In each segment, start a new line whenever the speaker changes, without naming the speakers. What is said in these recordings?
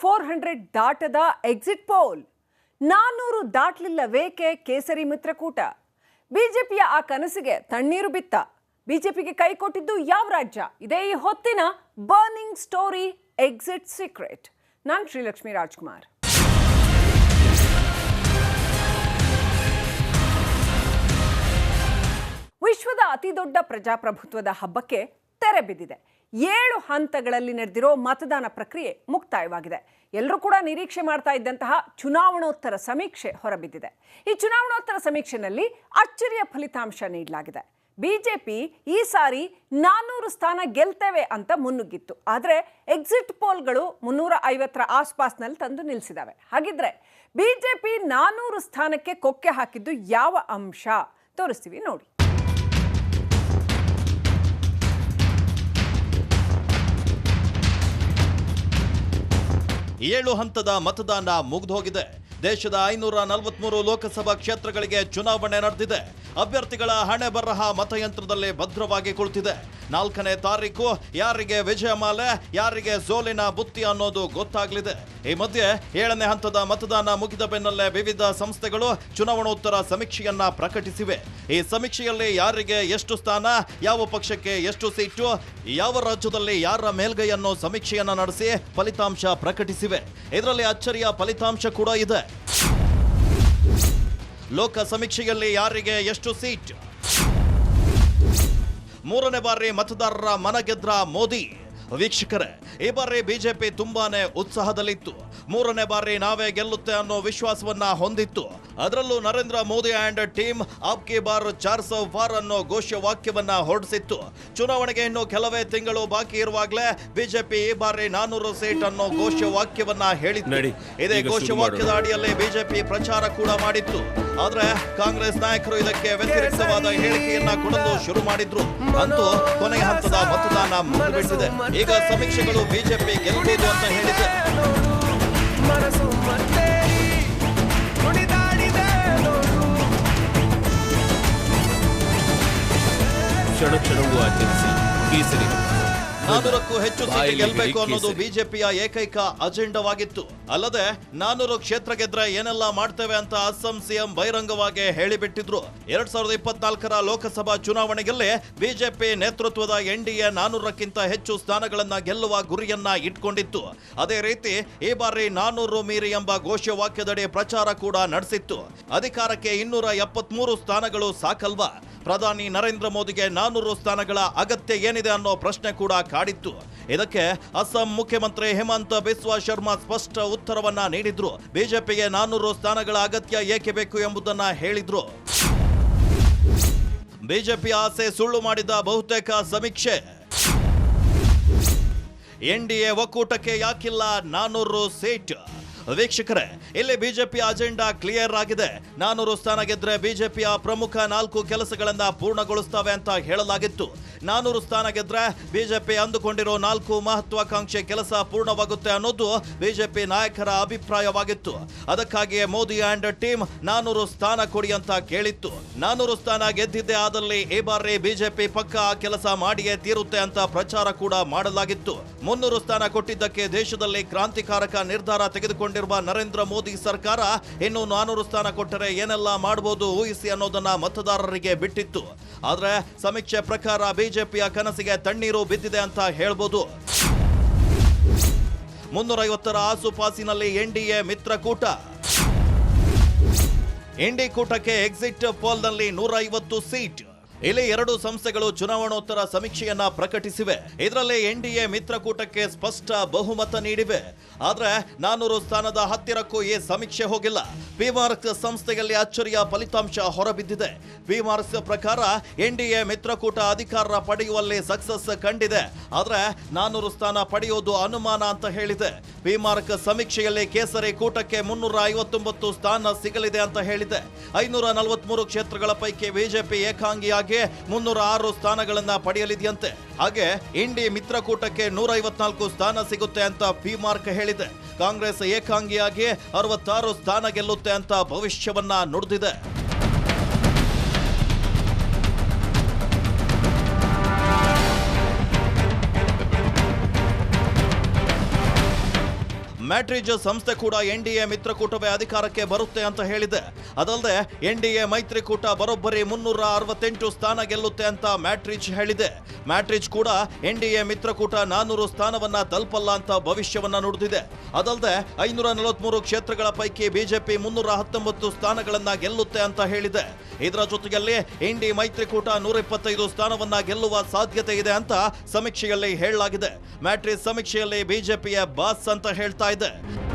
Four hundred ದಾಟದ exit poll. ನಾನ್ನೂರು ದಾಟ್ಲಿಲ್ಲವೇಕೆ ಕೇಸರಿ ಮಿತ್ರಕೂಟ? ಬಿಜೆಪಿಯ ಆ ಕನಸಿಗೆ ತಣ್ಣೀರು ಬಿತ್ತ. ಬಿಜೆಪಿಗೆ ಕೈ ಕೊಟ್ಟಿದ್ದು ಯಾವ ರಾಜ್ಯ? ಇದೇ ಈ ಹೊತ್ತಿನ ಬರ್ನಿಂಗ್ ಸ್ಟೋರಿ, ಎಕ್ಸಿಟ್ ಸೀಕ್ರೆಟ್. ನಾನು ಶ್ರೀಲಕ್ಷ್ಮಿ ರಾಜ್ಕುಮಾರ್. ವಿಶ್ವದ ಅತಿದೊಡ್ಡ ಪ್ರಜಾಪ್ರಭುತ್ವದ ಹಬ್ಬಕ್ಕೆ ತೆರೆ ಬಿದ್ದಿದೆ. ಏಳು ಹಂತಗಳಲ್ಲಿ ನಡೆದಿರೋ ಮತದಾನ ಪ್ರಕ್ರಿಯೆ ಮುಕ್ತಾಯವಾಗಿದೆ. ಎಲ್ಲರೂ ಕೂಡ ನಿರೀಕ್ಷೆ ಮಾಡ್ತಾ ಇದ್ದಂತಹ ಚುನಾವಣೋತ್ತರ ಸಮೀಕ್ಷೆ ಹೊರಬಿದ್ದಿದೆ. ಈ ಚುನಾವಣೋತ್ತರ ಸಮೀಕ್ಷೆನಲ್ಲಿ ಅಚ್ಚರಿಯ ಫಲಿತಾಂಶ ನೀಡಲಾಗಿದೆ. ಬಿಜೆಪಿ ಈ ಸಾರಿ ನಾನ್ನೂರು ಸ್ಥಾನ ಗೆಲ್ತೇವೆ ಅಂತ ಮುನ್ನುಗ್ಗಿತ್ತು. ಆದರೆ ಎಕ್ಸಿಟ್ ಪೋಲ್ಗಳು ಮುನ್ನೂರ ಐವತ್ತರ ಆಸ್ಪಾಸ್ನಲ್ಲಿ ತಂದು ನಿಲ್ಲಿಸಿದಾವೆ. ಹಾಗಿದ್ರೆ ಬಿಜೆಪಿ ನಾನ್ನೂರು ಸ್ಥಾನಕ್ಕೆ ಕೊಕ್ಕೆ ಹಾಕಿದ್ದು ಯಾವ ಅಂಶ? ತೋರಿಸ್ತೀವಿ ನೋಡಿ.
ಏಳು ಹಂತದ ಮತದಾನ ಮುಗಿದೋಗಿದೆ. ದೇಶದ ಐನೂರ ನಲವತ್ಮೂರು ಲೋಕಸಭಾ ಕ್ಷೇತ್ರಗಳಿಗೆ ಚುನಾವಣೆ ನಡೆದಿದೆ. ಅಭ್ಯರ್ಥಿಗಳ ಹಣೆ ಬರಹ ಮತಯಂತ್ರದಲ್ಲಿ ಭದ್ರವಾಗಿ ಕುಳಿತಿದೆ. ನಾಲ್ಕನೇ ತಾರೀಕು, ಯಾರಿಗೆ ವಿಜಯಮಾಲೆ ಯಾರಿಗೆ ಸೋಲಿನ ಬುತ್ತಿ ಅನ್ನೋದು ಗೊತ್ತಾಗಲಿದೆ. ಈ ಮಧ್ಯೆ ಏಳನೇ ಹಂತದ ಮತದಾನ ಮುಗಿದ ಬೆನ್ನಲ್ಲೇ ವಿವಿಧ ಸಂಸ್ಥೆಗಳು ಚುನಾವಣೋತ್ತರ ಸಮೀಕ್ಷೆಯನ್ನ ಪ್ರಕಟಿಸಿವೆ. ಈ ಸಮೀಕ್ಷೆಯಲ್ಲಿ ಯಾರಿಗೆ ಎಷ್ಟು ಸ್ಥಾನ, ಯಾವ ಪಕ್ಷಕ್ಕೆ ಎಷ್ಟು ಸೀಟು, ಯಾವ ರಾಜ್ಯದಲ್ಲಿ ಯಾರ ಮೇಲ್ಗೈ ಅನ್ನೋ ಸಮೀಕ್ಷೆಯನ್ನ ನಡೆಸಿ ಫಲಿತಾಂಶ ಪ್ರಕಟಿಸಿವೆ. ಇದರಲ್ಲಿ ಅಚ್ಚರಿಯ ಫಲಿತಾಂಶ ಕೂಡ ಇದೆ. ಲೋಕ ಸಮೀಕ್ಷೆಯಲ್ಲಿ ಯಾರಿಗೆ ಎಷ್ಟು ಸೀಟ್? ಮೂರನೇ ಬಾರಿ ಮತದಾರರ ಮನ ಗೆದ್ರ ಮೋದಿ. ವೀಕ್ಷಕರೇ, ಈ ಬಾರಿ ಬಿಜೆಪಿ ತುಂಬಾನೇ ಉತ್ಸಾಹದಲ್ಲಿತ್ತು. ಮೂರನೇ ಬಾರಿ ನಾವೇ ಗೆಲ್ಲುತ್ತೆ ಅನ್ನೋ ವಿಶ್ವಾಸವನ್ನ ಹೊಂದಿತ್ತು. ಅದರಲ್ಲೂ ನರೇಂದ್ರ ಮೋದಿ ಆ್ಯಂಡ್ ಟೀಮ್ ಆಪ್ಕಿ ಬಾರ್ ಚಾರ್ ಸೌ ಫಾರ್ ಅನ್ನೋ ಘೋಷವಾಕ್ಯವನ್ನ ಹೊರಡಿಸಿತ್ತು. ಚುನಾವಣೆಗೆ ಇನ್ನು ಕೆಲವೇ ತಿಂಗಳು ಬಾಕಿ ಇರುವಾಗಲೇ ಬಿಜೆಪಿ ಈ ಬಾರಿ ನಾನೂರು ಸೀಟ್ ಅನ್ನೋ ಘೋಷವಾಕ್ಯವನ್ನ ಹೇಳಿತ್ತು.
ನಡಿ,
ಇದೇ
ಘೋಷ ವಾಕ್ಯದ
ಘೋಷವಾಕ್ಯದ ಅಡಿಯಲ್ಲಿ ಬಿಜೆಪಿ ಪ್ರಚಾರ ಕೂಡ ಮಾಡಿತ್ತು. ಆದ್ರೆ ಕಾಂಗ್ರೆಸ್ ನಾಯಕರು ಇದಕ್ಕೆ ವ್ಯತಿರಿಕ್ತವಾದ ಹೇಳಿಕೆಯನ್ನ ಕೊಡಲು ಶುರು ಮಾಡಿದ್ರು. ಅಂತೂ ಕೊನೆಯ ಹಂತದ ಮತದಾನ ಮುಂದುವರೆಸಿದೆ ಈಗ ಸಮೀಕ್ಷೆಗಳು ಬಿಜೆಪಿ ಗೆಲ್ಲಬಹುದು ಅಂತ ಹೇಳಿದೆ.
ಕ್ಷಣ ಕ್ಷಣವೂ ಆಚರಿಸಿ ಕೇಸರಿ.
ನಾನೂರಕ್ಕೂ ಹೆಚ್ಚು ಸೀಟ್ ಗೆಲ್ಲಬೇಕು ಅನ್ನೋದು. ಬಿಜೆಪಿಯ ಏಕೈಕ ಅಜೆಂಡವಾಗಿತ್ತು. ಅಲ್ಲದೆ ನಾನೂರು ಕ್ಷೇತ್ರ ಗೆದ್ರೆ ಏನೆಲ್ಲ ಮಾಡ್ತೇವೆ ಅಂತ ಅಸ್ಸಾಂ ಸಿಎಂ ಬಹಿರಂಗವಾಗಿ ಹೇಳಿಬಿಟ್ಟಿದ್ರು. ಎರಡ್ ಸಾವಿರದ ಇಪ್ಪತ್ನಾಲ್ಕರ ಲೋಕಸಭಾ ಚುನಾವಣೆಯಲ್ಲಿ ಬಿಜೆಪಿ ನೇತೃತ್ವದ ಎನ್ಡಿಎ ನಾನೂರಕ್ಕಿಂತ ಹೆಚ್ಚು ಸ್ಥಾನಗಳನ್ನ ಗೆಲ್ಲುವ ಗುರಿಯನ್ನ ಇಟ್ಕೊಂಡಿತ್ತು. ಅದೇ ರೀತಿ ಈ ಬಾರಿ ನಾನೂರು ಮೀರಿ ಎಂಬ ಘೋಷವಾಕ್ಯದಡಿ ಪ್ರಚಾರ ಕೂಡ ನಡೆಸಿತ್ತು. ಅಧಿಕಾರಕ್ಕೆ ಇನ್ನೂರ ಎಪ್ಪತ್ಮೂರು ಸ್ಥಾನಗಳು ಸಾಕಲ್ವಾ? ಪ್ರಧಾನಿ ನರೇಂದ್ರ ಮೋದಿಗೆ ನಾನೂರು ಸ್ಥಾನಗಳ ಅಗತ್ಯ ಏನಿದೆ ಅನ್ನೋ ಪ್ರಶ್ನೆ ಕೂಡ ಕಾಡಿತ್ತು ಇದಕ್ಕೆ ಅಸ್ಸಾಂ ಮುಖ್ಯಮಂತ್ರಿ ಹೇಮಂತ್ ಬಿಸ್ವಾ ಶರ್ಮಾ ಸ್ಪಷ್ಟ ಉತ್ತರವನ್ನ ನೀಡಿದ್ರು. ಬಿಜೆಪಿಗೆ ನಾನೂರು ಸ್ಥಾನಗಳ ಅಗತ್ಯ ಏಕೆ ಬೇಕು ಎಂಬುದನ್ನ ಹೇಳಿದ್ರು. ಬಿಜೆಪಿ ಆಸೆ ಸುಳ್ಳು ಮಾಡಿದ ಬಹುತೇಕ ಸಮೀಕ್ಷೆ. ಎನ್ಡಿಎ ಒಕ್ಕೂಟಕ್ಕೆ ಯಾಕಿಲ್ಲ ನಾನೂರು ಸೀಟ್. ವೀಕ್ಷಕರೇ, ಇಲ್ಲಿ ಬಿಜೆಪಿ ಅಜೆಂಡಾ ಕ್ಲಿಯರ್ ಆಗಿದೆ. ನಾನೂರು ಸ್ಥಾನ ಗೆದ್ರೆ ಬಿಜೆಪಿಯ ಪ್ರಮುಖ ನಾಲ್ಕು ಕೆಲಸಗಳನ್ನ ಪೂರ್ಣಗೊಳಿಸ್ತವೆ ಅಂತ ಹೇಳಲಾಗಿತ್ತು. ನಾನೂರು ಸ್ಥಾನ ಗೆದ್ರೆ ಬಿಜೆಪಿ ಅಂದುಕೊಂಡಿರೋ ನಾಲ್ಕು ಮಹತ್ವಾಕಾಂಕ್ಷೆ ಕೆಲಸ ಪೂರ್ಣವಾಗುತ್ತೆ ಅನ್ನೋದು ಬಿಜೆಪಿ ನಾಯಕರ ಅಭಿಪ್ರಾಯವಾಗಿತ್ತು. ಅದಕ್ಕಾಗಿಯೇ ಮೋದಿ ಅಂಡ್ ಟೀಮ್ ನಾನೂರು ಸ್ಥಾನ ಕೊಡಿ ಅಂತ ಕೇಳಿತ್ತು. ನಾನೂರು ಸ್ಥಾನ ಗೆದ್ದಿದ್ದೆ ಆದಲ್ಲಿ ಈ ಬಾರಿ ಬಿಜೆಪಿ ಪಕ್ಕ ಕೆಲಸ ಮಾಡಿಯೇ ತೀರುತ್ತೆ ಅಂತ ಪ್ರಚಾರ ಕೂಡ ಮಾಡಲಾಗಿತ್ತು. ಮುನ್ನೂರು ಸ್ಥಾನ ಕೊಟ್ಟಿದ್ದಕ್ಕೆ ದೇಶದಲ್ಲಿ ಕ್ರಾಂತಿಕಾರಕ ನಿರ್ಧಾರ ತೆಗೆದುಕೊಂಡಿರುವ ನರೇಂದ್ರ ಮೋದಿ ಸರ್ಕಾರ ಇನ್ನು ನಾನೂರು ಸ್ಥಾನ ಕೊಟ್ಟರೆ ಏನೆಲ್ಲ ಮಾಡಬಹುದು ಊಹಿಸಿ ಅನ್ನೋದನ್ನ ಮತದಾರರಿಗೆ ಬಿಟ್ಟಿತ್ತು. ಆದ್ರೆ ಸಮೀಕ್ಷೆ ಪ್ರಕಾರ ಬಿಜೆಪಿಯ ಕನಸಿಗೆ ತಣ್ಣೀರು ಬಿದ್ದಿದೆ ಅಂತ ಹೇಳ್ಬೋದು. ಮುನ್ನೂರೈವತ್ತರ ಆಸುಪಾಸಿನಲ್ಲಿ ಎನ್ಡಿಎ ಮಿತ್ರಕೂಟ ಎನ್ಡಿ ಕೂಟಕ್ಕೆ ಎಕ್ಸಿಟ್ ಪೋಲ್ನಲ್ಲಿ ನೂರ ಐವತ್ತು ಸೀಟ್. ಇಲ್ಲಿ ಎರಡು ಸಂಸ್ಥೆಗಳು ಚುನಾವಣೋತ್ತರ ಸಮೀಕ್ಷೆಯನ್ನ ಪ್ರಕಟಿಸಿವೆ. ಇದರಲ್ಲಿ ಎನ್ಡಿಎ ಮಿತ್ರಕೂಟಕ್ಕೆ ಸ್ಪಷ್ಟ ಬಹುಮತ ನೀಡಿವೆ. ಆದ್ರೆ ನಾನೂರು ಸ್ಥಾನದ ಹತ್ತಿರಕ್ಕೂ ಈ ಸಮೀಕ್ಷೆ ಹೋಗಿಲ್ಲ. ಪಿಮಾರ್ಕ್ಸ್ ಸಂಸ್ಥೆಯಲ್ಲಿ ಅಚ್ಚರಿಯ ಫಲಿತಾಂಶ ಹೊರಬಿದ್ದಿದೆ. ಪಿಮಾರ್ಕ್ಸ್ ಪ್ರಕಾರ ಎನ್ಡಿಎ ಮಿತ್ರಕೂಟ ಅಧಿಕಾರ ಪಡೆಯುವಲ್ಲಿ ಸಕ್ಸಸ್ ಕಂಡಿದೆ. ಆದ್ರೆ ನಾನೂರು ಸ್ಥಾನ ಪಡೆಯುವುದು ಅನುಮಾನ ಅಂತ ಹೇಳಿದೆ. ಪಿಮಾರ್ಕ್ ಸಮೀಕ್ಷೆಯಲ್ಲಿ ಕೇಸರಿ ಕೂಟಕ್ಕೆ ಮುನ್ನೂರ ಐವತ್ತೊಂಬತ್ತು ಸ್ಥಾನ ಸಿಗಲಿದೆ ಅಂತ ಹೇಳಿದೆ. ಐನೂರ ನಲವತ್ಮೂರು ಕ್ಷೇತ್ರಗಳ ಪೈಕಿ ಬಿಜೆಪಿ ಏಕಾಂಗಿಯಾಗಿ ಮುನ್ನೂರ ಆರು ಸ್ಥಾನಗಳನ್ನ ಪಡೆಯಲಿದೆಯಂತೆ. ಹಾಗೆ ಇಂಡಿ ಮಿತ್ರಕೂಟಕ್ಕೆ ನೂರ ಐವತ್ನಾಲ್ಕು ಸ್ಥಾನ ಸಿಗುತ್ತೆ ಅಂತ ಪಿ ಮಾರ್ಕ್ ಹೇಳಿದೆ. ಕಾಂಗ್ರೆಸ್ ಏಕಾಂಗಿಯಾಗಿ ಅರವತ್ತಾರು ಸ್ಥಾನ ಗೆಲ್ಲುತ್ತೆ ಅಂತ ಭವಿಷ್ಯವನ್ನ ನುಡಿದಿದೆ. ಮ್ಯಾಟ್ರಿಜ್ ಸಂಸ್ಥೆ ಕೂಡ ಎನ್ ಡಿ ಎ ಮಿತ್ರಕೂಟವೇ ಅಧಿಕಾರಕ್ಕೆ ಬರುತ್ತೆ ಅಂತ ಹೇಳಿದೆ. ಅದಲ್ಲದೆ ಎನ್ಡಿಎ ಮೈತ್ರಿಕೂಟ ಬರೋಬ್ಬರಿ ಮುನ್ನೂರ ಅರವತ್ತೆಂಟು ಸ್ಥಾನ ಗೆಲ್ಲುತ್ತೆ ಅಂತ ಮ್ಯಾಟ್ರಿಜ್ ಹೇಳಿದೆ. ಮ್ಯಾಟ್ರಿಜ್ ಕೂಡ ಎನ್ ಡಿ ಎ ಮಿತ್ರಕೂಟ ನಾನೂರು ಸ್ಥಾನವನ್ನ ತಲುಪಲ್ಲ ಅಂತ ಭವಿಷ್ಯವನ್ನ ನುಡಿದಿದೆ. ಅದಲ್ಲದೆ ಐನೂರ ನಲವತ್ಮೂರು ಕ್ಷೇತ್ರಗಳ ಪೈಕಿ ಬಿಜೆಪಿ ಮುನ್ನೂರ ಹತ್ತೊಂಬತ್ತು ಸ್ಥಾನಗಳನ್ನ ಗೆಲ್ಲುತ್ತೆ ಅಂತ ಹೇಳಿದೆ. ಇದರ ಜೊತೆಯಲ್ಲಿ ಇಂಡಿ ಮೈತ್ರಿಕೂಟ ನೂರ ಇಪ್ಪತ್ತೈದು ಸ್ಥಾನವನ್ನ ಗೆಲ್ಲುವ ಸಾಧ್ಯತೆ ಇದೆ ಅಂತ ಸಮೀಕ್ಷೆಯಲ್ಲಿ ಹೇಳಲಾಗಿದೆ. ಮ್ಯಾಟ್ರಿಜ್ ಸಮೀಕ್ಷೆಯಲ್ಲಿ ಬಿಜೆಪಿಯ ಬಾಸ್ ಅಂತ ಹೇಳ್ತಾ ಇದೆ 的。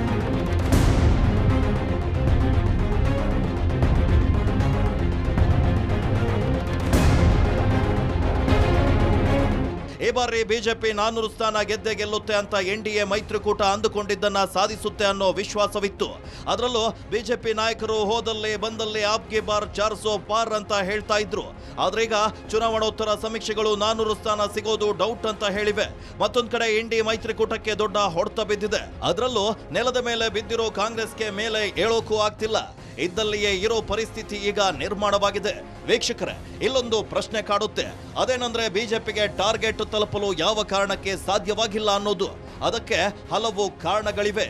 ಈ ಬಾರಿ ಬಿಜೆಪಿ ನಾನೂರು ಸ್ಥಾನ ಗೆದ್ದೆ ಗೆಲ್ಲುತ್ತೆ ಅಂತ ಎನ್ ಡಿ ಎ ಮೈತ್ರಿಕೂಟ ಅಂದುಕೊಂಡಿದ್ದನ್ನ ಸಾಧಿಸುತ್ತೆ ಅನ್ನೋ ವಿಶ್ವಾಸವಿತ್ತು. ಅದರಲ್ಲೂ ಬಿಜೆಪಿ ನಾಯಕರು ಹೋದಲ್ಲಿ ಬಂದಲ್ಲಿ ಆಪ್ಗೆ ಬಾರ್ ಚಾರ್ಸೋ ಪಾರ್ ಅಂತ ಹೇಳ್ತಾ ಇದ್ರು. ಆದ್ರೆ ಈಗ ಚುನಾವಣೋತ್ತರ ಸಮೀಕ್ಷೆಗಳು ನಾನೂರು ಸ್ಥಾನ ಸಿಗೋದು ಡೌಟ್ ಅಂತ ಹೇಳಿವೆ. ಮತ್ತೊಂದು ಕಡೆ ಎನ್ ಡಿ ಮೈತ್ರಿಕೂಟಕ್ಕೆ ದೊಡ್ಡ ಹೊಡೆತ ಬಿದ್ದಿದೆ. ಅದರಲ್ಲೂ ನೆಲದ ಮೇಲೆ ಬಿದ್ದಿರೋ ಕಾಂಗ್ರೆಸ್ಗೆ ಮೇಲೆ ಏಳೋಕ್ಕೂ ಆಗ್ತಿಲ್ಲ. ಇದ್ದಲ್ಲಿಯೇ ಇರೋ ಪರಿಸ್ಥಿತಿ ಈಗ ನಿರ್ಮಾಣವಾಗಿದೆ. ವೀಕ್ಷಕರೇ, ಇಲ್ಲೊಂದು ಪ್ರಶ್ನೆ ಕಾಡುತ್ತೆ. ಅದೇನಂದ್ರೆ ಬಿಜೆಪಿಗೆ ಟಾರ್ಗೆಟ್ ತಲುಪಲು ಯಾವ ಕಾರಣಕ್ಕೆ ಸಾಧ್ಯವಾಗಿಲ್ಲ ಅನ್ನೋದು. ಅದಕ್ಕೆ ಹಲವು ಕಾರಣಗಳಿವೆ.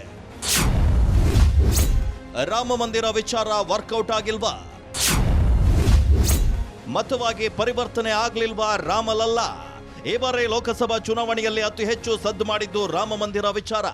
ರಾಮ ಮಂದಿರ ವಿಚಾರ ವರ್ಕೌಟ್ ಆಗಿಲ್ವಾ? ಮತವಾಗಿ ಪರಿವರ್ತನೆ ಆಗ್ಲಿಲ್ವಾ ರಾಮಲಲ್ಲ? ಈ ಬಾರಿ ಲೋಕಸಭಾ ಚುನಾವಣೆಯಲ್ಲಿ ಅತಿ ಹೆಚ್ಚು ಸದ್ದು ಮಾಡಿದ್ದು ರಾಮ ಮಂದಿರ ವಿಚಾರ.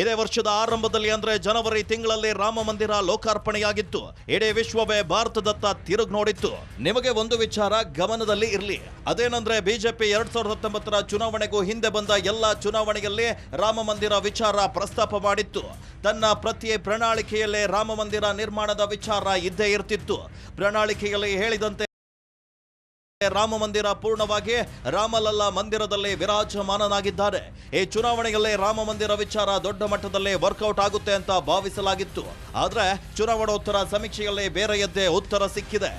ಇದೇ ವರ್ಷದ ಆರಂಭದಲ್ಲಿ ಅಂದ್ರೆ ಜನವರಿ ತಿಂಗಳಲ್ಲಿ ರಾಮ ಮಂದಿರ ಲೋಕಾರ್ಪಣೆಯಾಗಿತ್ತು. ಇಡೀ ವಿಶ್ವವೇ ಭಾರತದತ್ತ ತಿರುಗಿ ನೋಡಿತ್ತು. ನಿಮಗೆ ಒಂದು ವಿಚಾರ ಗಮನದಲ್ಲಿ ಇರಲಿ. ಅದೇನಂದ್ರೆ ಬಿಜೆಪಿ ಎರಡ್ ಸಾವಿರದ ಹತ್ತೊಂಬತ್ತರ ಚುನಾವಣೆಗೂ ಹಿಂದೆ ಬಂದ ಎಲ್ಲಾ ಚುನಾವಣೆಯಲ್ಲಿ ರಾಮ ಮಂದಿರ ವಿಚಾರ ಪ್ರಸ್ತಾಪ ಮಾಡಿತ್ತು. ತನ್ನ ಪ್ರತಿ ಪ್ರಣಾಳಿಕೆಯಲ್ಲೇ ರಾಮ ಮಂದಿರ ನಿರ್ಮಾಣದ ವಿಚಾರ ಇದ್ದೇ ಇರ್ತಿತ್ತು. ಪ್ರಣಾಳಿಕೆಯಲ್ಲಿ ಹೇಳಿದಂತೆ ರಾಮ ಮಂದಿರ ಪೂರ್ಣವಾಗಿ ರಾಮಲಲ್ಲ ಮಂದಿರದಲ್ಲಿ ವಿರಾಜಮಾನನಾಗಿದ್ದಾರೆ. ಈ ಚುನಾವಣೆಯಲ್ಲೇ ರಾಮ ಮಂದಿರ ವಿಚಾರ ದೊಡ್ಡ ಮಟ್ಟದಲ್ಲಿ ವರ್ಕೌಟ್ ಆಗುತ್ತೆ ಅಂತ ಭಾವಿಸಲಾಗಿತ್ತು. ಆದರೆ ಚುನಾವಣೋತ್ತರ ಸಮೀಕ್ಷೆಯಲ್ಲಿ ಬೇರೆಯದ್ದೇ ಉತ್ತರ ಸಿಕ್ಕಿದೆ.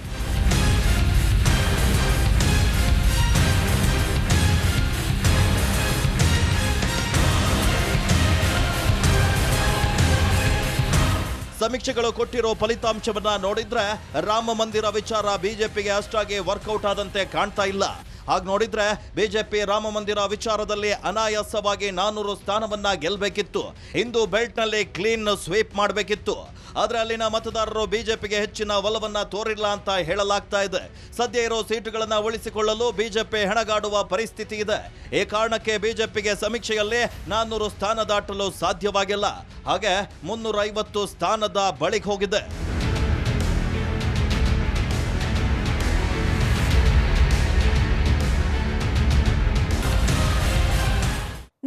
ಸಮೀಕ್ಷೆಗಳು ಕೊಟ್ಟಿರೋ ಫಲಿತಾಂಶವನ್ನ ನೋಡಿದ್ರೆ ರಾಮ ಮಂದಿರ ವಿಚಾರ ಬಿಜೆಪಿಗೆ ಅಷ್ಟಾಗಿ ವರ್ಕೌಟ್ ಆದಂತೆ ಕಾಣ್ತಾ ಇಲ್ಲ. ಹಾಗೆ ನೋಡಿದ್ರೆ ಬಿಜೆಪಿ ರಾಮ ಮಂದಿರ ವಿಚಾರದಲ್ಲಿ ಅನಾಯಾಸವಾಗಿ ನಾನೂರು ಸ್ಥಾನವನ್ನ ಗೆಲ್ಲಬೇಕಿತ್ತು ಇಂದು ಬೆಲ್ಟ್ನಲ್ಲಿ ಕ್ಲೀನ್ ಸ್ವೀಪ್ ಮಾಡಬೇಕಿತ್ತು. ಆದ್ರೆ ಅಲ್ಲಿನ ಮತದಾರರು ಬಿಜೆಪಿಗೆ ಹೆಚ್ಚಿನ ಒಲವನ್ನ ತೋರಿಲ್ಲ ಅಂತ ಹೇಳಲಾಗ್ತಾ ಇದೆ. ಸದ್ಯ ಇರೋ ಸೀಟುಗಳನ್ನ ಉಳಿಸಿಕೊಳ್ಳಲು ಬಿಜೆಪಿ ಹೆಣಗಾಡುವ ಪರಿಸ್ಥಿತಿ ಇದೆ. ಈ ಕಾರಣಕ್ಕೆ ಬಿಜೆಪಿಗೆ ಸಮೀಕ್ಷೆಯಲ್ಲಿ ನಾನ್ನೂರು ಸ್ಥಾನ ದಾಟಲು ಸಾಧ್ಯವಾಗಿಲ್ಲ. ಹಾಗೆ ಮುನ್ನೂರ ಐವತ್ತು ಸ್ಥಾನದ ಬಳಿಗೆ ಹೋಗಿದೆ.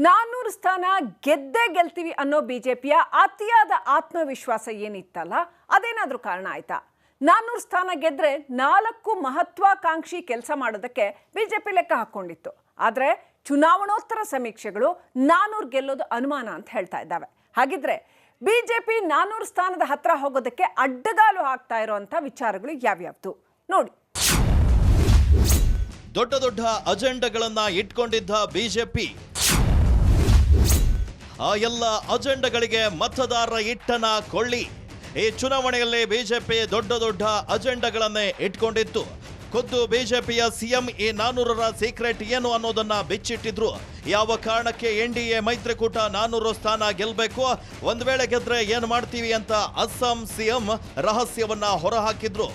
ನಾನ್ನೂರು ಸ್ಥಾನ ಗೆದ್ದೇ ಗೆಲ್ತೀವಿ ಅನ್ನೋ ಬಿಜೆಪಿಯ ಅತಿಯಾದ ಆತ್ಮವಿಶ್ವಾಸ ಏನಿತ್ತಲ್ಲ, ಅದೇನಾದರೂ ಕಾರಣ ಆಯ್ತಾ? ನಾನ್ನೂರು ಸ್ಥಾನ ಗೆದ್ದರೆ ನಾಲ್ಕು ಮಹತ್ವಾಕಾಂಕ್ಷಿ ಕೆಲಸ ಮಾಡೋದಕ್ಕೆ ಬಿಜೆಪಿ ಲೆಕ್ಕ ಹಾಕೊಂಡಿತ್ತು ಆದರೆ ಚುನಾವಣೋತ್ತರ ಸಮೀಕ್ಷೆಗಳು ನಾನ್ನೂರು ಗೆಲ್ಲೋದು ಅನುಮಾನ ಅಂತ ಹೇಳ್ತಾ ಇದ್ದಾವೆ. ಹಾಗಿದ್ರೆ ಬಿಜೆಪಿ ನಾನ್ನೂರು ಸ್ಥಾನದ ಹತ್ರ ಹೋಗೋದಕ್ಕೆ ಅಡ್ಡಗಾಲು ಆಗ್ತಾ ಇರೋಂಥ ವಿಚಾರಗಳು ಯಾವ್ಯಾವ್ದು? ನೋಡಿ.
ದೊಡ್ಡ ದೊಡ್ಡ ಅಜೆಂಡಗಳನ್ನ ಇಟ್ಕೊಂಡಿದ್ದ ಬಿಜೆಪಿ. ಆ ಎಲ್ಲ ಅಜೆಂಡಗಳಿಗೆ ಮತದಾರರ ಇಟ್ಟನ ಕೊಳ್ಳಿ. ಈ ಚುನಾವಣೆಯಲ್ಲಿ ಬಿಜೆಪಿ ದೊಡ್ಡ ದೊಡ್ಡ ಅಜೆಂಡಗಳನ್ನೇ ಇಟ್ಕೊಂಡಿತ್ತು. ಖುದ್ದು ಬಿಜೆಪಿಯ ಸಿಎಂ ಈ ನಾನೂರರ ಸೀಕ್ರೆಟ್ ಏನು ಅನ್ನೋದನ್ನ ಬಿಚ್ಚಿಟ್ಟಿದ್ರು. ಯಾವ ಕಾರಣಕ್ಕೆ ಎನ್ ಡಿ ಎ ಮೈತ್ರಿಕೂಟ ನಾನೂರು ಸ್ಥಾನ ಗೆಲ್ಲಬೇಕು ಒಂದು ವೇಳೆ ಗೆದ್ರೆ ಏನು ಮಾಡ್ತೀವಿ ಅಂತ ಅಸ್ಸಾಂ ಸಿಎಂ ರಹಸ್ಯವನ್ನ ಹೊರಹಾಕಿದ್ರು.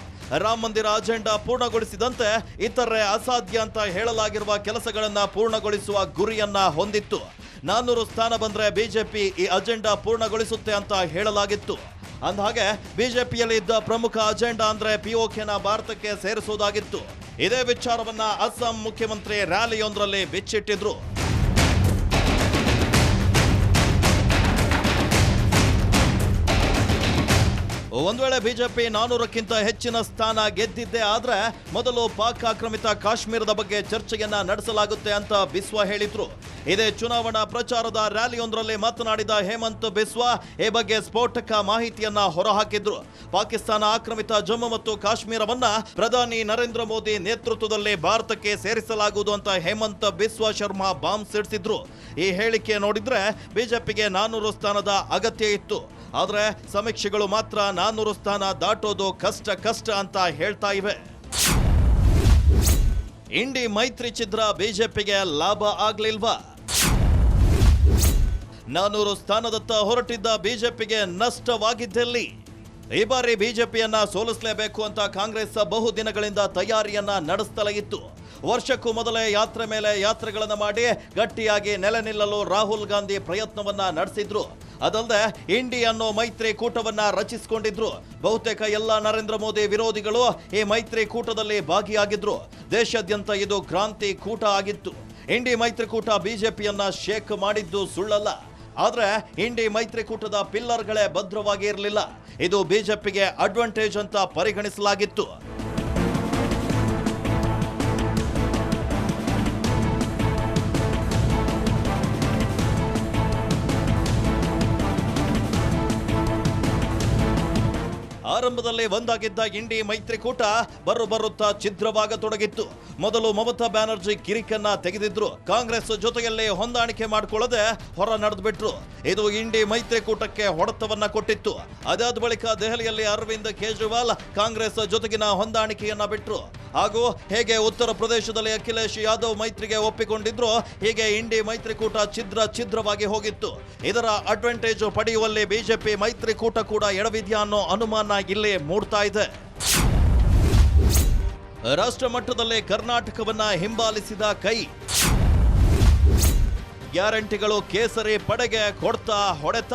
ರಾಮ ಮಂದಿರ ಅಜೆಂಡಾ ಪೂರ್ಣಗೊಳಿಸಿದಂತೆ ಇತರೆ ಅಸಾಧ್ಯ ಅಂತ ಹೇಳಲಾಗಿರುವ ಕೆಲಸಗಳನ್ನು ಪೂರ್ಣಗೊಳಿಸುವ ಗುರಿಯನ್ನ ಹೊಂದಿತ್ತು. ನಾನ್ನೂರು ಸ್ಥಾನ ಬಂದ್ರೆ ಬಿಜೆಪಿ ಈ ಅಜೆಂಡಾ ಪೂರ್ಣಗೊಳಿಸುತ್ತೆ ಅಂತ ಹೇಳಲಾಗಿತ್ತು. ಅಂದಹಾಗೆ, ಬಿಜೆಪಿಯಲ್ಲಿ ಇದ್ದ ಪ್ರಮುಖ ಅಜೆಂಡಾ ಅಂದ್ರೆ ಪಿಒಕೆನ ಭಾರತಕ್ಕೆ ಸೇರಿಸುವುದಾಗಿತ್ತು ಇದೇ ವಿಚಾರವನ್ನ ಅಸ್ಸಾಂ ಮುಖ್ಯಮಂತ್ರಿ ರ್ಯಾಲಿಯೊಂದರಲ್ಲಿ ಬಿಚ್ಚಿಟ್ಟಿದ್ರು. ಒಂದ್ ವೇಳೆ ಬಿಜೆಪಿ ನಾನೂರಕ್ಕಿಂತ ಹೆಚ್ಚಿನ ಸ್ಥಾನ ಗೆದ್ದಿದ್ದೆ ಆದ್ರೆ ಮೊದಲು ಪಾಕ್ ಆಕ್ರಮಿತ ಕಾಶ್ಮೀರದ ಬಗ್ಗೆ ಚರ್ಚೆಯನ್ನ ನಡೆಸಲಾಗುತ್ತೆ ಅಂತ ಬಿಸ್ವಾ ಹೇಳಿದ್ರು. ಇದೇ ಚುನಾವಣಾ ಪ್ರಚಾರದ ರ್ಯಾಲಿಯೊಂದರಲ್ಲಿ ಮಾತನಾಡಿದ ಹೇಮಂತ್ ಬಿಸ್ವಾ ಈ ಬಗ್ಗೆ ಸ್ಫೋಟಕ ಮಾಹಿತಿಯನ್ನ ಹೊರಹಾಕಿದ್ರು. ಪಾಕಿಸ್ತಾನ ಆಕ್ರಮಿತ ಜಮ್ಮು ಮತ್ತು ಕಾಶ್ಮೀರವನ್ನ ಪ್ರಧಾನಿ ನರೇಂದ್ರ ಮೋದಿ ನೇತೃತ್ವದಲ್ಲಿ ಭಾರತಕ್ಕೆ ಸೇರಿಸಲಾಗುವುದು ಅಂತ ಹೇಮಂತ್ ಬಿಸ್ವಾ ಶರ್ಮಾ ಬಾಂಬ್ ಸಿಡಿಸಿದ್ರು. ಈ ಹೇಳಿಕೆ ನೋಡಿದ್ರೆ ಬಿಜೆಪಿಗೆ ನಾನೂರು ಸ್ಥಾನದ ಅಗತ್ಯ ಇತ್ತು. ಆದ್ರೆ ಸಮೀಕ್ಷೆಗಳು ಮಾತ್ರ ನಾನ್ನೂರು ಸ್ಥಾನ ದಾಟೋದು ಕಷ್ಟ ಕಷ್ಟ ಅಂತ ಹೇಳ್ತಾ ಇವೆ. ಇಂಡಿ ಮೈತ್ರಿ ಚಿತ್ರ ಬಿಜೆಪಿಗೆ ಲಾಭ ಆಗ್ಲಿಲ್ವಾ? ನಾನೂರು ಸ್ಥಾನದತ್ತ ಹೊರಟಿದ್ದ ಬಿಜೆಪಿಗೆ ನಷ್ಟವಾಗಿದ್ದಲ್ಲಿ ಈ ಬಾರಿ ಬಿಜೆಪಿಯನ್ನ ಸೋಲಿಸಲೇಬೇಕು ಅಂತ ಕಾಂಗ್ರೆಸ್ ಬಹುದಿನಗಳಿಂದ ತಯಾರಿಯನ್ನ ನಡೆಸ್ತಲೇ ಇತ್ತು. ವರ್ಷಕ್ಕೂ ಮೊದಲೇ ಯಾತ್ರೆ ಮೇಲೆ ಯಾತ್ರೆಗಳನ್ನು ಮಾಡಿ ಗಟ್ಟಿಯಾಗಿ ನೆಲೆ ನಿಲ್ಲಲು ರಾಹುಲ್ ಗಾಂಧಿ ಪ್ರಯತ್ನವನ್ನ ನಡೆಸಿದ್ರು. ಅದಲ್ಲದೆ ಇಂಡಿ ಅನ್ನೋ ಮೈತ್ರಿ ಕೂಟವನ್ನ ರಚಿಸಿಕೊಂಡಿದ್ರು. ಬಹುತೇಕ ಎಲ್ಲ ನರೇಂದ್ರ ಮೋದಿ ವಿರೋಧಿಗಳು ಈ ಮೈತ್ರಿ ಕೂಟದಲ್ಲಿ ಭಾಗಿಯಾಗಿದ್ರು. ದೇಶಾದ್ಯಂತ ಇದು ಕ್ರಾಂತಿ ಕೂಟ ಆಗಿತ್ತು. ಇಂಡಿ ಮೈತ್ರಿಕೂಟ ಬಿಜೆಪಿಯನ್ನ ಶೇಕ್ ಮಾಡಿದ್ದು ಸುಳ್ಳಲ್ಲ. ಆದ್ರೆ ಇಂಡಿ ಮೈತ್ರಿಕೂಟದ ಪಿಲ್ಲರ್ಗಳೇ ಭದ್ರವಾಗಿ ಇರಲಿಲ್ಲ ಇದು ಬಿಜೆಪಿಗೆ ಅಡ್ವಾಂಟೇಜ್ ಅಂತ ಪರಿಗಣಿಸಲಾಗಿತ್ತು. ಆರಂಭದಲ್ಲಿ ಒಂದಾಗಿದ್ದ ಇಂಡಿ ಮೈತ್ರಿಕೂಟ ಬರು ಬರುತ್ತಾ ಛಿದ್ರವಾಗತೊಡಗಿತ್ತು. ಮೊದಲು ಮಮತಾ ಬ್ಯಾನರ್ಜಿ ಕಿರಿಕನ್ನ ತೆಗೆದಿದ್ರು. ಕಾಂಗ್ರೆಸ್ ಜೊತೆಯಲ್ಲೇ ಹೊಂದಾಣಿಕೆ ಮಾಡಿಕೊಳ್ಳದೆ ಹೊರ ನಡೆದುಬಿಟ್ರು. ಇದು ಇಂಡಿ ಮೈತ್ರಿಕೂಟಕ್ಕೆ ಹೊಡೆತವನ್ನ ಕೊಟ್ಟಿತ್ತು. ಅದಾದ ಬಳಿಕ ದೆಹಲಿಯಲ್ಲಿ ಅರವಿಂದ್ ಕೇಜ್ರಿವಾಲ್ ಕಾಂಗ್ರೆಸ್ ಜೊತೆಗಿನ ಹೊಂದಾಣಿಕೆಯನ್ನ ಬಿಟ್ರು. ಹಾಗೂ ಹೇಗೆ ಉತ್ತರ ಪ್ರದೇಶದಲ್ಲಿ ಅಖಿಲೇಶ್ ಯಾದವ್ ಮೈತ್ರಿಗೆ ಒಪ್ಪಿಕೊಂಡಿದ್ರು ಹೀಗೆ ಇಂಡಿ ಮೈತ್ರಿಕೂಟ ಛಿದ್ರ ಛಿದ್ರವಾಗಿ ಹೋಗಿತ್ತು. ಇದರ ಅಡ್ವಾಂಟೇಜ್ ಪಡೆಯುವಲ್ಲಿ ಬಿಜೆಪಿ ಮೈತ್ರಿಕೂಟ ಕೂಡ ಎಡವಿದ್ಯಾ ಅನ್ನೋ ಅನುಮಾನ ಇಲ್ಲಿ ಮೂಡ್ತಾ ಇದೆ. ರಾಷ್ಟ್ರ ಮಟ್ಟದಲ್ಲಿ ಕರ್ನಾಟಕವನ್ನ ಹಿಂಬಾಲಿಸಿದ ಕೈ. ಗ್ಯಾರಂಟಿಗಳು ಕೇಸರಿ ಪಡೆಗೆ ಕೊಡ್ತಾ ಹೊಡೆತ.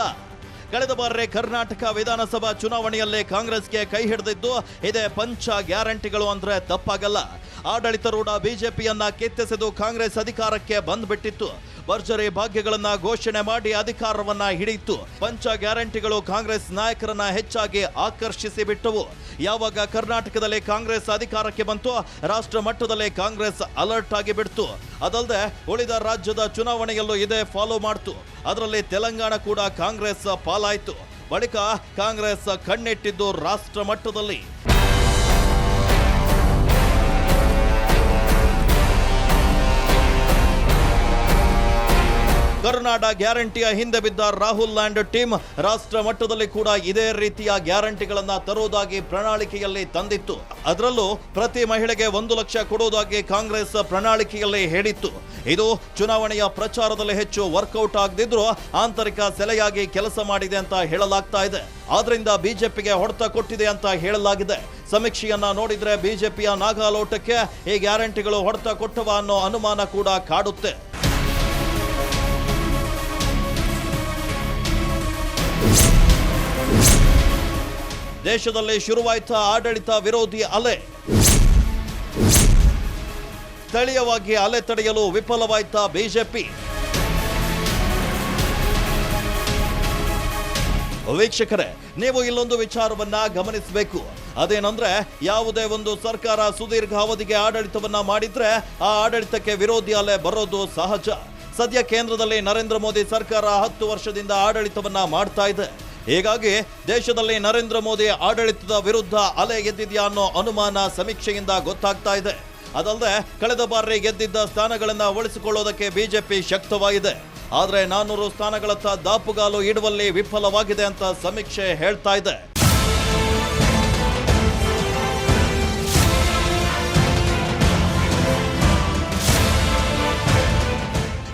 ಕಳೆದ ಬಾರಿ ಕರ್ನಾಟಕ ವಿಧಾನಸಭಾ ಚುನಾವಣೆಯಲ್ಲೇ ಕಾಂಗ್ರೆಸ್ಗೆ ಕೈ ಹಿಡಿದಿದ್ದು, ಇದೇ ಪಂಚ ಗ್ಯಾರಂಟಿಗಳು ಅಂದ್ರೆ ತಪ್ಪಾಗಲ್ಲ. ಆಡಳಿತಾರೂಢ ಬಿಜೆಪಿಯನ್ನ ಕಿತ್ತೆಸೆದು ಕಾಂಗ್ರೆಸ್ ಅಧಿಕಾರಕ್ಕೆ ಬಂದ್ಬಿಟ್ಟಿತ್ತು. ಭರ್ಜರಿ ಭಾಗ್ಯಗಳನ್ನ ಘೋಷಣೆ ಮಾಡಿ ಅಧಿಕಾರವನ್ನ ಹಿಡಿಯಿತು. ಪಂಚ ಗ್ಯಾರಂಟಿಗಳು ಕಾಂಗ್ರೆಸ್ ನಾಯಕರನ್ನ ಹೆಚ್ಚಾಗಿ ಆಕರ್ಷಿಸಿ ಬಿಟ್ಟವು. ಯಾವಾಗ ಕರ್ನಾಟಕದಲ್ಲಿ ಕಾಂಗ್ರೆಸ್ ಅಧಿಕಾರಕ್ಕೆ ಬಂತು ರಾಷ್ಟ್ರ ಮಟ್ಟದಲ್ಲಿ ಕಾಂಗ್ರೆಸ್ ಅಲರ್ಟ್ ಆಗಿ ಬಿಡ್ತು. ಅದಲ್ಲದೆ ಉಳಿದ ರಾಜ್ಯದ ಚುನಾವಣೆಯಲ್ಲೂ ಇದೇ ಫಾಲೋ ಮಾಡ್ತು. ಅದರಲ್ಲಿ ತೆಲಂಗಾಣ ಕೂಡ ಕಾಂಗ್ರೆಸ್ ಪಾಲಾಯಿತು. ಬಳಿಕ ಕಾಂಗ್ರೆಸ್ ಕಣ್ಣಿಟ್ಟಿದ್ದು ರಾಷ್ಟ್ರ ಮಟ್ಟದಲ್ಲಿ. ಕರ್ನಾಟಕ ಗ್ಯಾರಂಟಿಯ ಹಿಂದೆ ಬಿದ್ದ ರಾಹುಲ್ ಲ್ಯಾಂಡ್ ಟೀಮ್ ರಾಷ್ಟ್ರ ಮಟ್ಟದಲ್ಲಿ ಕೂಡ ಇದೇ ರೀತಿಯ ಗ್ಯಾರಂಟಿಗಳನ್ನ ತರುವುದಾಗಿ ಪ್ರಣಾಳಿಕೆಯಲ್ಲಿ ತಂದಿತ್ತು. ಅದರಲ್ಲೂ ಪ್ರತಿ ಮಹಿಳೆಗೆ ಒಂದು ಲಕ್ಷ ಕೊಡುವುದಾಗಿ ಕಾಂಗ್ರೆಸ್ ಪ್ರಣಾಳಿಕೆಯಲ್ಲಿ ಹೇಳಿತ್ತು. ಇದು ಚುನಾವಣೆಯ ಪ್ರಚಾರದಲ್ಲಿ ಹೆಚ್ಚು ವರ್ಕೌಟ್ ಆಗದಿದ್ರೂ ಆಂತರಿಕ ಸೆಲೆಯಾಗಿ ಕೆಲಸ ಮಾಡಿದೆ ಅಂತ ಹೇಳಲಾಗ್ತಾ ಇದೆ. ಆದ್ರಿಂದ ಬಿಜೆಪಿಗೆ ಹೊಡೆತ ಕೊಟ್ಟಿದೆ ಅಂತ ಹೇಳಲಾಗಿದೆ. ಸಮೀಕ್ಷೆಯನ್ನ ನೋಡಿದ್ರೆ ಬಿಜೆಪಿಯ ನಾಗಾಲೋಟಕ್ಕೆ ಈ ಗ್ಯಾರಂಟಿಗಳು ಹೊಡೆತ ಕೊಟ್ಟವ ಅನ್ನೋ ಅನುಮಾನ ಕೂಡ ಕಾಡುತ್ತೆ. ದೇಶದಲ್ಲಿ ಶುರುವಾಯಿತ ಆಡಳಿತ ವಿರೋಧಿ ಅಲೆ. ಸ್ಥಳೀಯವಾಗಿ ಅಲೆ ತಡೆಯಲು ವಿಫಲವಾಯಿತ ಬಿಜೆಪಿ. ವೀಕ್ಷಕರೇ, ನೀವು ಇಲ್ಲೊಂದು ವಿಚಾರವನ್ನ ಗಮನಿಸಬೇಕು. ಅದೇನಂದ್ರೆ, ಯಾವುದೇ ಒಂದು ಸರ್ಕಾರ ಸುದೀರ್ಘ ಅವಧಿಗೆ ಆಡಳಿತವನ್ನ ಮಾಡಿದ್ರೆ ಆ ಆಡಳಿತಕ್ಕೆ ವಿರೋಧಿ ಅಲೆ ಬರೋದು ಸಹಜ. ಸದ್ಯ ಕೇಂದ್ರದಲ್ಲಿ ನರೇಂದ್ರ ಮೋದಿ ಸರ್ಕಾರ ಹತ್ತು ವರ್ಷದಿಂದ ಆಡಳಿತವನ್ನ ಮಾಡ್ತಾ ಇದೆ. ಹೀಗಾಗಿ ದೇಶದಲ್ಲಿ ನರೇಂದ್ರ ಮೋದಿ ಆಡಳಿತದ ವಿರುದ್ಧ ಅಲೆ ಎದ್ದಿದೆಯಾ ಅನ್ನೋ ಅನುಮಾನ ಸಮೀಕ್ಷೆಯಿಂದ ಗೊತ್ತಾಗ್ತಾ ಇದೆ. ಅದಲ್ಲದೆ ಕಳೆದ ಬಾರಿ ಗೆದ್ದಿದ್ದ ಸ್ಥಾನಗಳನ್ನು ಉಳಿಸಿಕೊಳ್ಳೋದಕ್ಕೆ ಬಿಜೆಪಿ ಶಕ್ತವಾಗಿದೆ. ಆದರೆ ನಾನ್ನೂರು ಸ್ಥಾನಗಳತ್ತ ದಾಪುಗಾಲು ಇಡುವಲ್ಲಿ ವಿಫಲವಾಗಿದೆ ಅಂತ ಸಮೀಕ್ಷೆ ಹೇಳ್ತಾ ಇದೆ.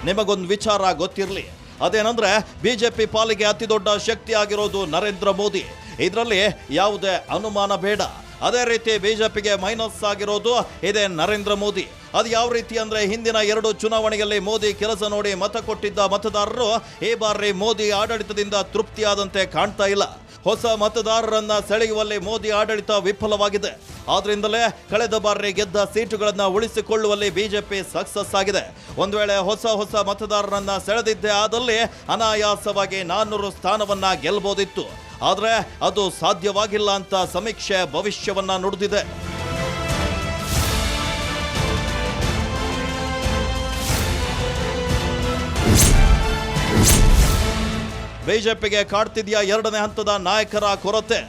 ನಿಮಗೊಂದು ವಿಚಾರ ಗೊತ್ತಿರಲಿ. ಅದೇನಂದ್ರೆ ಬಿಜೆಪಿ ಪಾಲಿಗೆ ಅತಿ ದೊಡ್ಡ ಶಕ್ತಿ ಆಗಿರೋದು ನರೇಂದ್ರ ಮೋದಿ. ಇದರಲ್ಲಿ ಯಾವುದೇ ಅನುಮಾನ ಬೇಡ. ಅದೇ ರೀತಿ ಬಿಜೆಪಿಗೆ ಮೈನಸ್ ಆಗಿರೋದು ಇದೇ ನರೇಂದ್ರ ಮೋದಿ. ಅದು ಯಾವ ರೀತಿ ಅಂದ್ರೆ ಹಿಂದಿನ ಎರಡು ಚುನಾವಣೆಯಲ್ಲಿ ಮೋದಿ ಕೆಲಸ ನೋಡಿ ಮತ ಕೊಟ್ಟಿದ್ದ ಮತದಾರರು ಈ ಬಾರಿ ಮೋದಿ ಆಡಳಿತದಿಂದ ತೃಪ್ತಿಯಾದಂತೆ ಕಾಣ್ತಾ ಇಲ್ಲ. ಹೊಸ ಮತದಾರರನ್ನ ಸೆಳೆಯುವಲ್ಲಿ ಮೋದಿ ಆಡಳಿತ ವಿಫಲವಾಗಿದೆ. ಆದ್ರಿಂದಲೇ ಕಳೆದ ಬಾರಿ ಗೆದ್ದ ಸೀಟುಗಳನ್ನು ಉಳಿಸಿಕೊಳ್ಳುವಲ್ಲಿ ಬಿಜೆಪಿ ಸಕ್ಸಸ್ ಆಗಿದೆ. ಒಂದು ವೇಳೆ ಹೊಸ ಹೊಸ ಮತದಾರರನ್ನ ಸೆಳೆದಿದ್ದೇ ಆದಲ್ಲಿ ಅನಾಯಾಸವಾಗಿ ನಾನ್ನೂರು ಸ್ಥಾನವನ್ನ ಗೆಲ್ಲಬಹುದಿತ್ತು ಆದರೆ ಅದು ಸಾಧ್ಯವಾಗಿಲ್ಲ ಅಂತ ಸಮೀಕ್ಷೆ ಭವಿಷ್ಯವನ್ನ ನುಡಿದಿದೆ. ಬಿಜೆಪಿಗೆ ಕಾಡ್ತಿದೆಯಾ ಎರಡನೇ ಹಂತದ ನಾಯಕರ ಕೊರತೆ?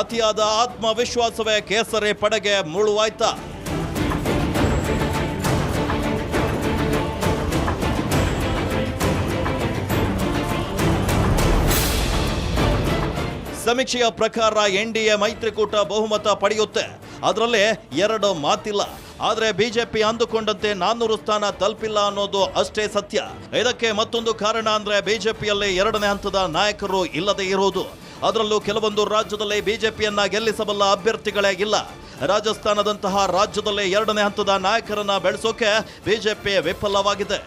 ಅತಿಯಾದ ಆತ್ಮವಿಶ್ವಾಸವೇ ಕೇಸರಿ ಪಡೆಗೆ ಮುಳುವಾಯ್ತ? ಸಮೀಕ್ಷೆಯ ಪ್ರಕಾರ ಎನ್ಡಿಎ ಮೈತ್ರಿಕೂಟ ಬಹುಮತ ಪಡೆಯುತ್ತೆ. ಅದರಲ್ಲಿ ಎರಡು ಮಾತಿಲ್ಲ. ಆದ್ರೆ ಬಿಜೆಪಿ ಅಂದುಕೊಂಡಂತೆ ನಾನ್ನೂರು ಸ್ಥಾನ ತಲುಪಿಲ್ಲ ಅನ್ನೋದು ಅಷ್ಟೇ ಸತ್ಯ. ಇದಕ್ಕೆ ಮತ್ತೊಂದು ಕಾರಣ ಅಂದ್ರೆ ಬಿಜೆಪಿಯಲ್ಲಿ ಎರಡನೇ ಹಂತದ ನಾಯಕರು ಇಲ್ಲದೆ ಇರುವುದು. ಅದರಲ್ಲೂ ಕೆಲವೊಂದು ರಾಜ್ಯದಲ್ಲಿ ಬಿಜೆಪಿಯನ್ನ ಗೆಲ್ಲಿಸಬಲ್ಲ ಅಭ್ಯರ್ಥಿಗಳೇ ಇಲ್ಲ. ರಾಜಸ್ಥಾನದಂತಹ ರಾಜ್ಯದಲ್ಲಿ ಎರಡನೇ ಹಂತದ ನಾಯಕರನ್ನ ಬೆಳೆಸೋಕೆ ಬಿಜೆಪಿ ವಿಫಲವಾಗಿದೆ.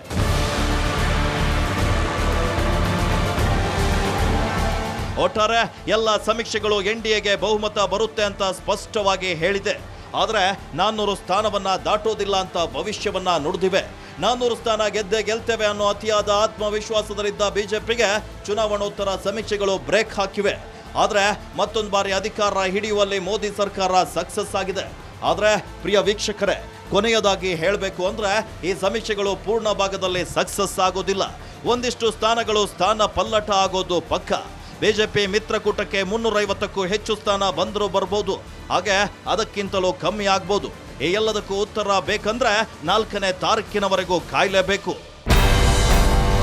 ಒಟ್ಟಾರೆ ಎಲ್ಲ ಸಮೀಕ್ಷೆಗಳು ಎನ್ಡಿಎಗೆ ಬಹುಮತ ಬರುತ್ತೆ ಅಂತ ಸ್ಪಷ್ಟವಾಗಿ ಹೇಳಿದೆ. ಆದರೆ ನಾನ್ನೂರು ಸ್ಥಾನವನ್ನ ದಾಟೋದಿಲ್ಲ ಅಂತ ಭವಿಷ್ಯವನ್ನ ನುಡಿದಿವೆ. ನಾನ್ನೂರು ಸ್ಥಾನ ಗೆದ್ದೆ ಗೆಲ್ತೇವೆ ಅನ್ನೋ ಅತಿಯಾದ ಆತ್ಮವಿಶ್ವಾಸದಲ್ಲಿದ್ದ ಬಿಜೆಪಿಗೆ ಚುನಾವಣೋತ್ತರ ಸಮೀಕ್ಷೆಗಳು ಬ್ರೇಕ್ ಹಾಕಿವೆ. ಆದರೆ ಮತ್ತೊಂದು ಬಾರಿ ಅಧಿಕಾರ ಹಿಡಿಯುವಲ್ಲಿ ಮೋದಿ ಸರ್ಕಾರ ಸಕ್ಸಸ್ ಆಗಿದೆ. ಆದರೆ ಪ್ರಿಯ ವೀಕ್ಷಕರೇ, ಕೊನೆಯದಾಗಿ ಹೇಳಬೇಕು ಅಂದರೆ ಈ ಸಮೀಕ್ಷೆಗಳು ಪೂರ್ಣ ಭಾಗದಲ್ಲಿ ಸಕ್ಸಸ್ ಆಗೋದಿಲ್ಲ. ಒಂದಿಷ್ಟು ಸ್ಥಾನಗಳು ಸ್ಥಾನ ಪಲ್ಲಟ ಆಗೋದು ಪಕ್ಕ. ಬಿಜೆಪಿ ಮಿತ್ರಕೂಟಕ್ಕೆ ಮುನ್ನೂರೈವತ್ತಕ್ಕೂ ಹೆಚ್ಚು ಸ್ಥಾನ ಬಂದರೂ ಬರ್ಬೋದು. ಹಾಗೆ ಅದಕ್ಕಿಂತಲೂ ಕಮ್ಮಿ ಆಗ್ಬೋದು. ಈ ಎಲ್ಲದಕ್ಕೂ ಉತ್ತರ ಬೇಕಂದ್ರೆ ನಾಲ್ಕನೇ ತಾರೀಕಿನವರೆಗೂ ಕಾಯಲೇಬೇಕು.